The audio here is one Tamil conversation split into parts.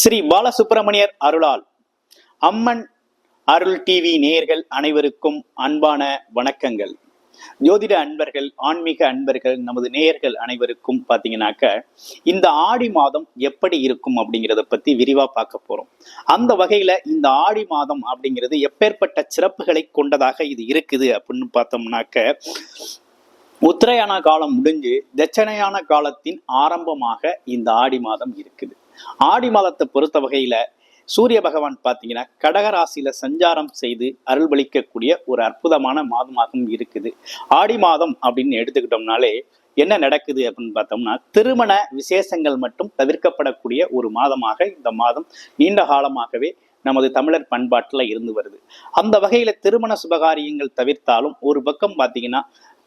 ஸ்ரீ பாலசுப்பிரமணியர் அருளால். அம்மன் அருள் டிவி நேயர்கள் அனைவருக்கும் அன்பான வணக்கங்கள். ஜோதிட அன்பர்கள் ஆன்மீக அன்பர்கள் நமது நேயர்கள் அனைவருக்கும் பார்த்தீங்கன்னாக்க இந்த ஆடி மாதம் எப்படி இருக்கும் அப்படிங்கிறத பத்தி விரிவா பார்க்க போறோம். அந்த வகையில இந்த ஆடி மாதம் அப்படிங்கிறது எப்பேற்பட்ட சிறப்புகளை கொண்டதாக இது இருக்குது அப்படின்னு பார்த்தோம்னாக்க உத்தரையான காலம் முடிஞ்சு தட்சணையான காலத்தின் ஆரம்பமாக இந்த ஆடி மாதம் இருக்குது. ஆடி மாதத்தை பொறுத்த வகையில சூரிய பகவான் பார்த்தீங்கன்னா கடகராசியில சஞ்சாரம் செய்து அருள்வளிக்கக்கூடிய ஒரு அற்புதமான மாதமாகவும் இருக்குது. ஆடி மாதம் அப்படின்னு எடுத்துக்கிட்டோம்னாலே என்ன நடக்குது அப்படின்னு பார்த்தோம்னா திருமண விசேஷங்கள் மட்டும் தவிர்க்கப்படக்கூடிய ஒரு மாதமாக இந்த மாதம் நீண்ட காலமாகவே நமது தமிழர் பண்பாட்டில் இருந்து வருது. அந்த வகையில திருமண சுபகாரியங்கள் தவிர்த்தாலும் ஒரு பக்கம் பார்த்தீங்கன்னா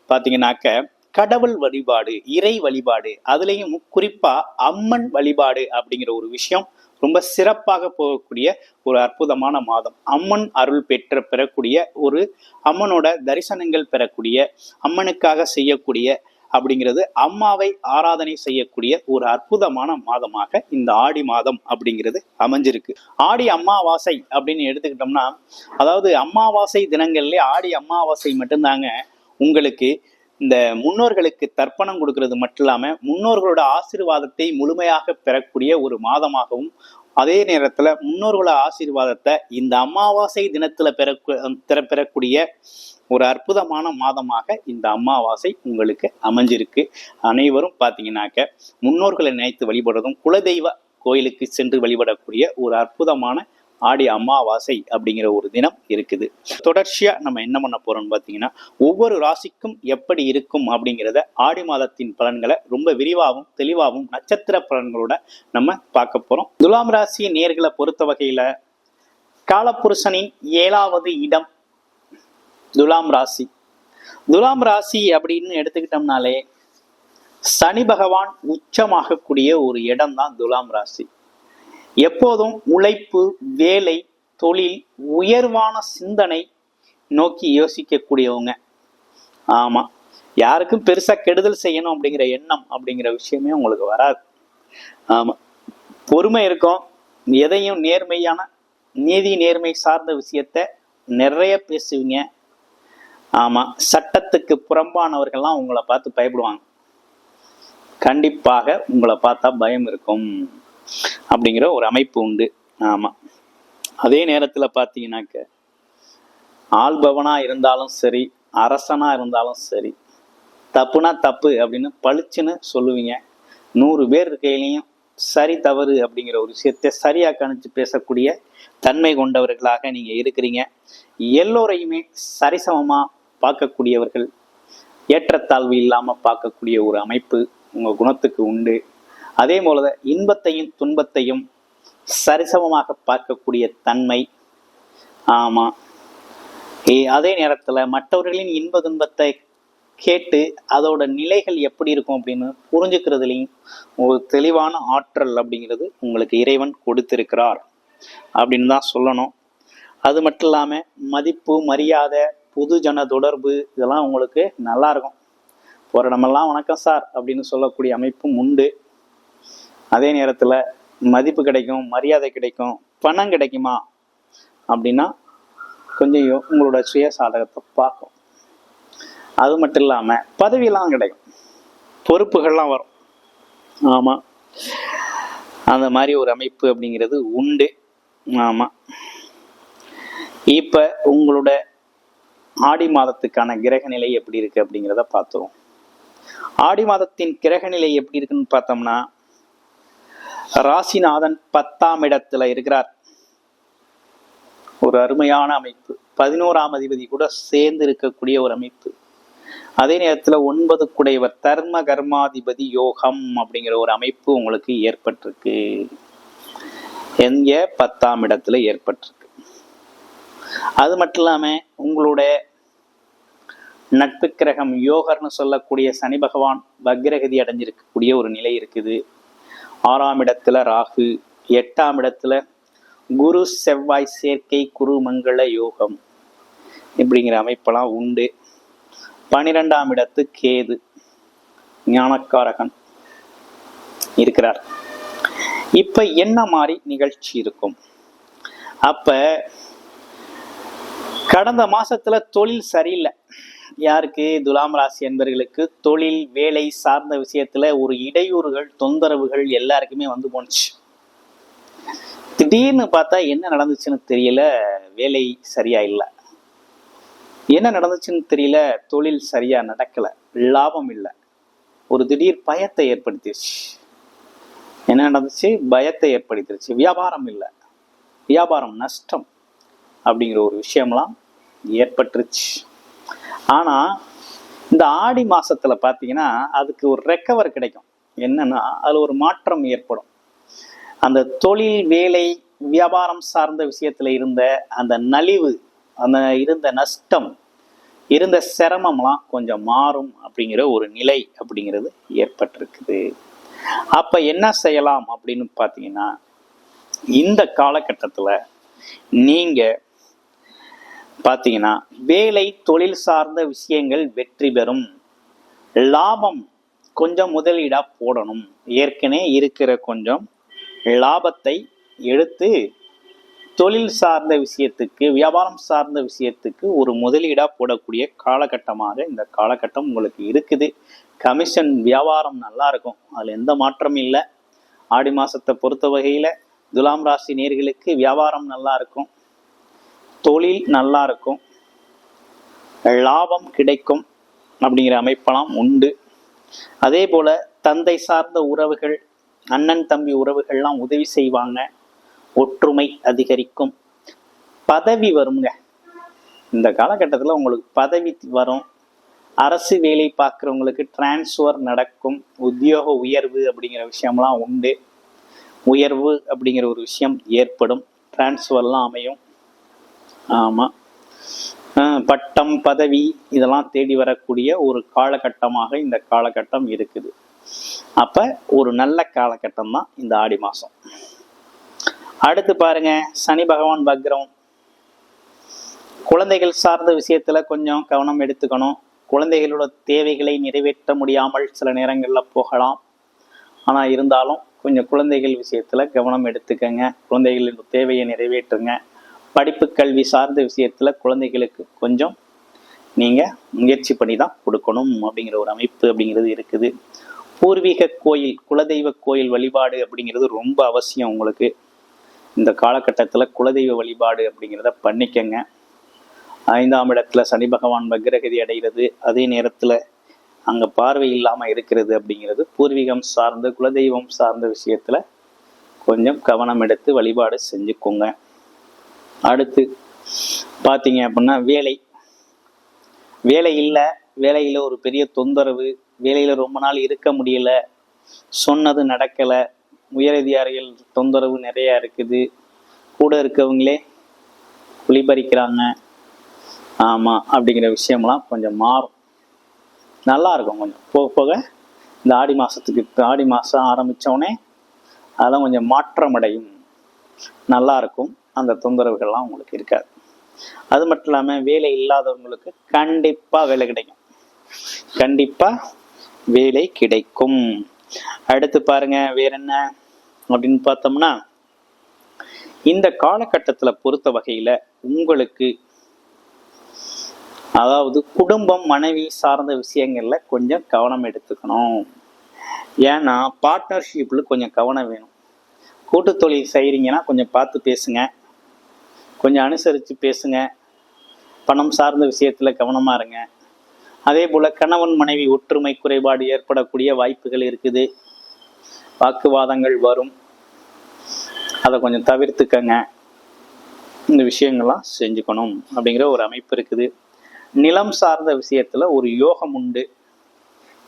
பார்த்தீங்கன்னாக்க கடவுள் வழிபாடு இறை வழிபாடு அதுலேயும் குறிப்பா அம்மன் வழிபாடு அப்படிங்கிற ஒரு விஷயம் ரொம்ப சிறப்பாக போகக்கூடிய ஒரு அற்புதமான மாதம். அம்மன் அருள் பெற்ற பெறக்கூடிய ஒரு அம்மனோட தரிசனங்கள் பெறக்கூடிய அம்மனுக்காக செய்யக்கூடிய அப்படிங்கிறது அம்மாவை ஆராதனை செய்யக்கூடிய ஒரு அற்புதமான மாதமாக இந்த ஆடி மாதம் அப்படிங்கிறது அமைஞ்சிருக்கு. ஆடி அம்மாவாசை அப்படின்னு எடுத்துக்கிட்டோம்னா அதாவது அம்மாவாசை தினங்கள்லேயே ஆடி அம்மாவாசை மட்டும்தாங்க உங்களுக்கு இந்த முன்னோர்களுக்கு தர்ப்பணம் கொடுக்கறது மட்டும் இல்லாம முன்னோர்களோட ஆசீர்வாதத்தை முழுமையாக பெறக்கூடிய ஒரு மாதமாகவும் அதே நேரத்துல முன்னோர்களோட ஆசீர்வாதத்தை இந்த அமாவாசை தினத்துல பெற பெற- பெறக்கூடிய ஒரு அற்புதமான மாதமாக இந்த அமாவாசை உங்களுக்கு அமைஞ்சிருக்கு. அனைவரும் பார்த்தீங்கன்னாக்க முன்னோர்களை நினைத்து வழிபடுறதும் குலதெய்வ கோயிலுக்கு சென்று வழிபடக்கூடிய ஒரு அற்புதமான ஆடி அமாவாசை அப்படிங்கிற ஒரு தினம் இருக்குது. தொடர்ச்சியா நம்ம என்ன பண்ண போறோம்னு பார்த்தீங்கன்னா ஒவ்வொரு ராசிக்கும் எப்படி இருக்கும் அப்படிங்கிறத ஆடி மாதத்தின் பலன்களை ரொம்ப விரிவாகவும் தெளிவாகவும் நட்சத்திர பலன்களோட நம்ம பார்க்க போறோம். துலாம் ராசி நேர்களை பொறுத்த வகையில காலப்புருஷனின் ஏழாவது இடம் துலாம் ராசி. துலாம் ராசி அப்படின்னு எடுத்துக்கிட்டோம்னாலே சனி பகவான் உச்சமாகக்கூடிய ஒரு இடம் தான் துலாம் ராசி. எப்போதும் உழைப்பு வேலை தொழில் உயர்வான சிந்தனை நோக்கி யோசிக்கக்கூடியவங்க. ஆமாம் யாருக்கும் பெருசாக கெடுதல் செய்யணும் அப்படிங்கிற எண்ணம் அப்படிங்கிற விஷயமே உங்களுக்கு வராது. ஆமாம் பொறுமை இருக்கும். எதையும் நேர்மையான நீதி நேர்மை சார்ந்த விஷயத்த நிறைய பேசுவீங்க. ஆமாம் சட்டத்துக்கு புறம்பானவர்கள்லாம் உங்களை பார்த்து பயப்படுவாங்க. கண்டிப்பாக உங்களை பார்த்தா பயம் இருக்கும். அப்படிங்கிற ஒரு அமைப்பு உண்டு. ஆமா. அதே நேரத்துல பார்த்தீங்கன்னாக்க ஆள்பவனா இருந்தாலும் சரி அரசனா இருந்தாலும் சரி தப்புனா தப்பு அப்படின்னு பளிச்சுன்னு சொல்லுவீங்க. நூறு பேர் இருக்கையிலையும் சரி தவறு அப்படிங்கிற ஒரு விஷயத்தை சரியா கணிச்சு பேசக்கூடிய தன்மை கொண்டவர்களாக நீங்க இருக்கிறீங்க. எல்லோரையுமே சரிசமமா பார்க்கக்கூடியவர்கள் ஏற்றத்தாழ்வு இல்லாம பார்க்கக்கூடிய ஒரு அமைப்பு உங்க குணத்துக்கு உண்டு. அதே போல இன்பத்தையும் துன்பத்தையும் சரிசமமாக பார்க்கக்கூடிய தன்மை. ஆமா. ஏ- அதே நேரத்துல மற்றவர்களின் இன்ப துன்பத்தை கேட்டு அதோட நிலைகள் எப்படி இருக்கும் அப்படின்னு புரிஞ்சுக்கிறதுலையும் ஒரு தெளிவான ஆற்றல் அப்படிங்கிறது உங்களுக்கு இறைவன் கொடுத்திருக்கிறார் அப்படின்னு தான் சொல்லணும். அது மட்டும் இல்லாம மதிப்பு மரியாதை பொதுஜன தொடர்பு இதெல்லாம் உங்களுக்கு நல்லா இருக்கும். போற நம்மெல்லாம் வணக்கம் சார் அப்படின்னு சொல்லக்கூடிய அமைப்பும் உண்டு. அதே நேரத்தில் மதிப்பு கிடைக்கும் மரியாதை கிடைக்கும் பணம் கிடைக்குமா அப்படின்னா கொஞ்சம் உங்களோட சுய சாதகத்தை பார்க்கும். அது மட்டும் இல்லாமல் பதவியெல்லாம் கிடைக்கும். பொறுப்புகள்லாம் வரும். ஆமாம் அந்த மாதிரி ஒரு அமைப்பு அப்படிங்கிறது உண்டு. ஆமாம் இப்போ உங்களோட ஆடி மாதத்துக்கான கிரக நிலை எப்படி இருக்குது அப்படிங்கிறத பார்த்துருவோம். ஆடி மாதத்தின் கிரக நிலை எப்படி இருக்குன்னு பார்த்தோம்னா ராசிநாதன் பத்தாம் இடத்துல இருக்கிறார். ஒரு அருமையான அமைப்பு. பதினோராம் அதிபதி கூட சேர்ந்து இருக்கக்கூடிய ஒரு அமைப்பு. அதே நேரத்துல ஒன்பது குடைவர் தர்ம கர்மாதிபதி யோகம் அப்படிங்கிற ஒரு அமைப்பு உங்களுக்கு ஏற்பட்டிருக்கு. எங்க? பத்தாம் இடத்துல ஏற்பட்டிருக்கு. அது மட்டும் இல்லாம உங்களோட நட்பு கிரகம் யோகர்னு சொல்லக்கூடிய சனி பகவான் பக்ரகதி அடைஞ்சிருக்கக்கூடிய ஒரு நிலை இருக்குது. ஆறாம் இடத்துல ராகு எட்டாம் இடத்துல குரு செவ்வாய் சேர்க்கை குரு மங்கள யோகம் இப்படிங்கிற அமைப்பெல்லாம் உண்டு. பனிரெண்டாம் இடத்து கேது ஞானக்காரகன் இருக்கிறார். இப்ப என்ன மாதிரி நிகழ்ச்சி இருக்கும்? அப்ப கடந்த மாசத்துல தொழில் சரியில்லை. யாருக்கு? துலாம் ராசி என்பர்களுக்கு தொழில் வேலை சார்ந்த விஷயத்துல ஒரு இடையூறுகள் தொந்தரவுகள் எல்லாருக்குமே வந்து போனுச்சு திடீர்னு பார்த்தா என்ன நடந்துச்சுன்னு தெரியல வேலை சரியா இல்லை. என்ன நடந்துச்சுன்னு தெரியல தொழில் சரியா நடக்கல லாபம் இல்லை. ஒரு திடீர் பயத்தை ஏற்படுத்திடுச்சு என்ன நடந்துச்சு? பயத்தை ஏற்படுத்திடுச்சு வியாபாரம் இல்லை. வியாபாரம் நஷ்டம் அப்படிங்கிற ஒரு விஷயம்லாம் ஏற்பட்டுருச்சு. ஆனா இந்த ஆடி மாசத்துல பாத்தீங்கன்னா அதுக்கு ஒரு ரெக்கவர் கிடைக்கும். என்னன்னா அதுல ஒரு மாற்றம் ஏற்படும். அந்த தொழில் வேலை வியாபாரம் சார்ந்த விஷயத்துல இருந்த அந்த நலிவு அந்த இருந்த நஷ்டம் இருந்த சிரமம்லாம் கொஞ்சம் மாறும் அப்படிங்கிற ஒரு நிலை அப்படிங்கிறது ஏற்பட்டிருக்குது. அப்ப என்ன செய்யலாம் அப்படின்னு பார்த்தீங்கன்னா இந்த காலகட்டத்தில் நீங்கள் பார்த்தீங்கன்னா வேலை தொழில் சார்ந்த விஷயங்கள் வெற்றி பெறும். லாபம் கொஞ்சம் முதலீடாக போடணும். ஏற்கனவே இருக்கிற கொஞ்சம் லாபத்தை எடுத்து தொழில் சார்ந்த விஷயத்துக்கு வியாபாரம் சார்ந்த விஷயத்துக்கு ஒரு முதலீடாக போடக்கூடிய காலகட்டமாக இந்த காலகட்டம் உங்களுக்கு இருக்குது. கமிஷன் வியாபாரம் நல்லா இருக்கும். அதில் எந்த மாற்றமும் இல்லை. ஆடி மாதத்தை பொறுத்த வகையில் துலாம் ராசி நேர்களுக்கு வியாபாரம் நல்லா இருக்கும். தொழில் நல்லா இருக்கும் லாபம் கிடைக்கும் அப்படிங்கிற அமைப்பெல்லாம் உண்டு. அதே போல தந்தை சார்ந்த உறவுகள் அண்ணன் தம்பி உறவுகள்லாம் உதவி செய்வாங்க. ஒற்றுமை அதிகரிக்கும். பதவி வருங்க. இந்த காலகட்டத்தில் உங்களுக்கு பதவி வரும். அரசு வேலை பார்க்குறவங்களுக்கு டிரான்ஸ்ஃபர் நடக்கும். உத்தியோக உயர்வு அப்படிங்கிற விஷயம்லாம் உண்டு. உயர்வு அப்படிங்கிற ஒரு விஷயம் ஏற்படும். டிரான்ஸ்ஃபர்லாம் அமையும். ஆமாம் பட்டம் பதவி இதெல்லாம் தேடி வரக்கூடிய ஒரு காலகட்டமாக இந்த காலகட்டம் இருக்குது. அப்போ ஒரு நல்ல காலகட்டம் தான் இந்த ஆடி மாதம் அடுத்து பாருங்க சனி பகவான் வக்ரம். குழந்தைகள் சார்ந்த விஷயத்துல கொஞ்சம் கவனம் எடுத்துக்கணும். குழந்தைகளோட தேவைகளை நிறைவேற்ற முடியாமல் சில நேரங்களில் போகலாம். ஆனால் இருந்தாலும் கொஞ்சம் குழந்தைகள் விஷயத்துல கவனம் எடுத்துக்கங்க. குழந்தைகளின் தேவையை நிறைவேற்றுங்க. படிப்பு கல்வி சார்ந்த விஷயத்துல குழந்தைகளுக்கு கொஞ்சம் நீங்க முயற்சி பண்ணி தான் கொடுக்கணும் அப்படிங்கிற ஒரு அமைப்பு அப்படிங்கிறது இருக்குது. பூர்வீக கோயில் குலதெய்வ கோயில் வழிபாடு அப்படிங்கிறது ரொம்ப அவசியம் உங்களுக்கு. இந்த காலகட்டத்தில் குலதெய்வ வழிபாடு அப்படிங்கிறத பண்ணிக்கங்க. ஐந்தாம் இடத்துல சனி பகவான் வக்ரகதி அடைகிறது. அதே நேரத்தில் அங்கே பார்வை இல்லாமல் இருக்கிறது அப்படிங்கிறது பூர்வீகம் சார்ந்த குலதெய்வம் சார்ந்த விஷயத்தில் கொஞ்சம் கவனம் எடுத்து வழிபாடு செஞ்சுக்கோங்க. அடுத்து பார்த்தீங்க அப்படின்னா வேலை. வேலை இல்லை வேலையில் ஒரு பெரிய தொந்தரவு வேலையில் ரொம்ப நாள் இருக்க முடியல சொன்னது நடக்கலை உயரதிகாரிகள் தொந்தரவு நிறையா இருக்குது. கூட இருக்கவங்களே குளிபறிக்கிறாங்க ஆமாம் அப்படிங்கிற விஷயம்லாம் கொஞ்சம் மாறும். நல்லா இருக்கும் கொஞ்சம். போக போக இந்த ஆடி மாதத்துக்கு ஆடி மாதம் ஆரம்பித்தோடனே அதெல்லாம் கொஞ்சம் மாற்றம் அடையும் நல்லா இருக்கும். அந்த தொந்தரவுகள்லாம் உங்களுக்கு இருக்காது. அது மட்டும் இல்லாமல் வேலை இல்லாதவங்களுக்கு கண்டிப்பாக வேலை கிடைக்கும். கண்டிப்பாக வேலை கிடைக்கும். அடுத்து பாருங்க வேற என்ன அப்படின்னு பார்த்தோம்னா இந்த காலகட்டத்தில் பொறுத்த வகையில உங்களுக்கு அதாவது குடும்பம் மனைவி சார்ந்த விஷயங்கள்ல கொஞ்சம் கவனம் எடுத்துக்கணும். ஏன்னா பார்ட்னர்ஷிப்பில் கொஞ்சம் கவனம் வேணும். கூட்டு தொழில் செய்கிறீங்கன்னா கொஞ்சம் பார்த்து பேசுங்க. கொஞ்சம் அனுசரித்து பேசுங்க. பணம் சார்ந்த விஷயத்தில் கவனமாக இருங்க. அதே போல் கணவன் மனைவி ஒற்றுமை குறைபாடு ஏற்படக்கூடிய வாய்ப்புகள் இருக்குது. வாக்குவாதங்கள் வரும். அதை கொஞ்சம் தவிர்த்துக்கங்க. இந்த விஷயங்கள்லாம் செஞ்சுக்கணும் அப்படிங்கிற ஒரு அமைப்பு இருக்குது. நிலம் சார்ந்த விஷயத்தில் ஒரு யோகம் உண்டு.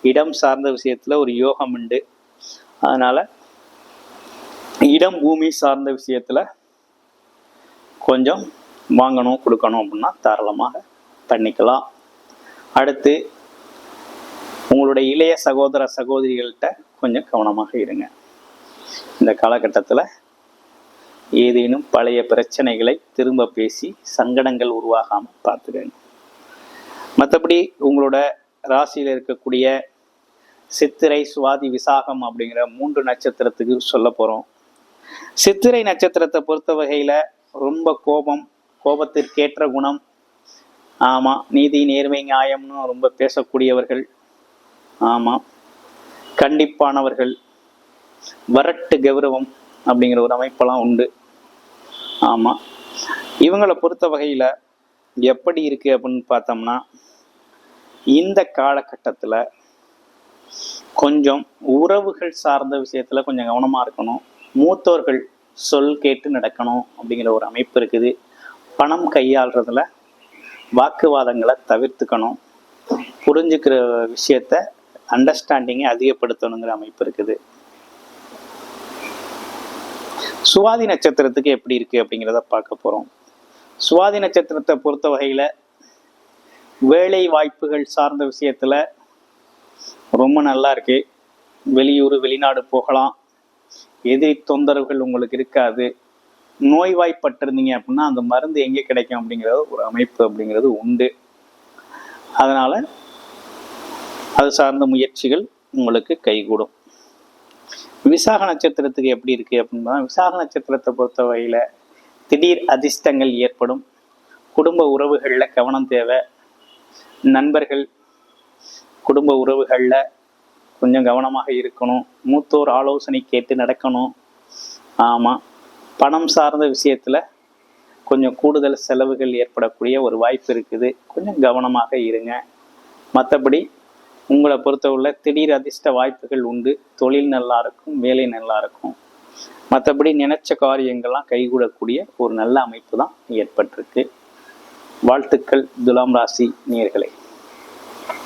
இடம் சார்ந்த விஷயத்தில் ஒரு யோகம் உண்டு. அதனால் இடம் பூமி சார்ந்த விஷயத்தில் கொஞ்சம் வாங்கணும் கொடுக்கணும் அப்படின்னா தாராளமாக பண்ணிக்கலாம். அடுத்து உங்களுடைய இளைய சகோதர சகோதரிகள்கிட்ட கொஞ்சம் கவனமாக இருங்க. இந்த காலகட்டத்தில் ஏதேனும் பழைய பிரச்சனைகளை திரும்ப பேசி சங்கடங்கள் உருவாகாமல் பார்த்துக்கங்க. மற்றபடி உங்களோட ராசியில் இருக்கக்கூடிய சித்திரை சுவாதி விசாகம் அப்படிங்கிற மூன்று நட்சத்திரத்துக்கு சொல்ல போகிறோம் சித்திரை நட்சத்திரத்தை பொறுத்த வகையில் ரொம்ப கோபம் கோபத்திற்கேற்ற குணம். ஆமாம் நீதி நேர்மை நியாயம்னு ரொம்ப பேசக்கூடியவர்கள். ஆமாம் கண்டிப்பானவர்கள். வரட்டு கௌரவம் அப்படிங்கிற ஒரு அமைப்பெல்லாம் உண்டு. ஆமாம் இவங்களை பொறுத்த வகையில் எப்படி இருக்குது அப்படின்னு பார்த்தோம்னா இந்த காலகட்டத்தில் கொஞ்சம் உறவுகள் சார்ந்த விஷயத்தில் கொஞ்சம் கவனமாக இருக்கணும். மூத்தோர்கள் சொல் கேட்டு நடக்கணும் அப்படிங்கிற ஒரு அமைப்பு இருக்குது. பணம் கையாளுறதுல வாக்குவாதங்களை தவிர்த்துக்கணும். புரிஞ்சுக்கிற விஷயத்த அண்டர்ஸ்டாண்டிங்கை அதிகப்படுத்தணுங்கிற அமைப்பு இருக்குது. சுவாதி நட்சத்திரத்துக்கு எப்படி இருக்கு அப்படிங்கிறத பார்க்க போறோம். சுவாதி நட்சத்திரத்தை பொறுத்த வகையில வேலை வாய்ப்புகள் சார்ந்த விஷயத்துல ரொம்ப நல்லா இருக்கு. வெளியூர் வெளிநாடு போகலாம். எதிரி தொந்தரவுகள் உங்களுக்கு இருக்காது. நோய்வாய்ப்பட்டிருந்தீங்க அப்படின்னா அந்த மருந்து எங்கே கிடைக்கும் அப்படிங்கிறது ஒரு அமைப்பு அப்படிங்கிறது உண்டு. அதனால் அது சார்ந்த முயற்சிகள் உங்களுக்கு கைகூடும். விசாக நட்சத்திரத்துக்கு எப்படி இருக்குது அப்படின்னா விசாக நட்சத்திரத்தை பொறுத்த வகையில் திடீர் அதிர்ஷ்டங்கள் ஏற்படும். குடும்ப உறவுகளில் கவனம் தேவை. நண்பர்கள் குடும்ப உறவுகளில் கொஞ்சம் கவனமாக இருக்கணும். மூத்தோர் ஆலோசனை கேட்டு நடக்கணும். ஆமாம் பணம் சார்ந்த விஷயத்தில் கொஞ்சம் கூடுதல் செலவுகள் ஏற்படக்கூடிய ஒரு வாய்ப்பு இருக்குது. கொஞ்சம் கவனமாக இருங்க. மற்றபடி உங்களை பொறுத்தவரை திடீர் அதிர்ஷ்ட வாய்ப்புகள் உண்டு. தொழில் நல்லா இருக்கும் வேலை நல்லா இருக்கும். மற்றபடி நினைச்ச காரியங்கள்லாம் கைகூடக்கூடிய ஒரு நல்ல அமைப்பு தான் ஏற்பட்டிருக்கு. வாழ்த்துக்கள் துலாம் ராசி நேர்களை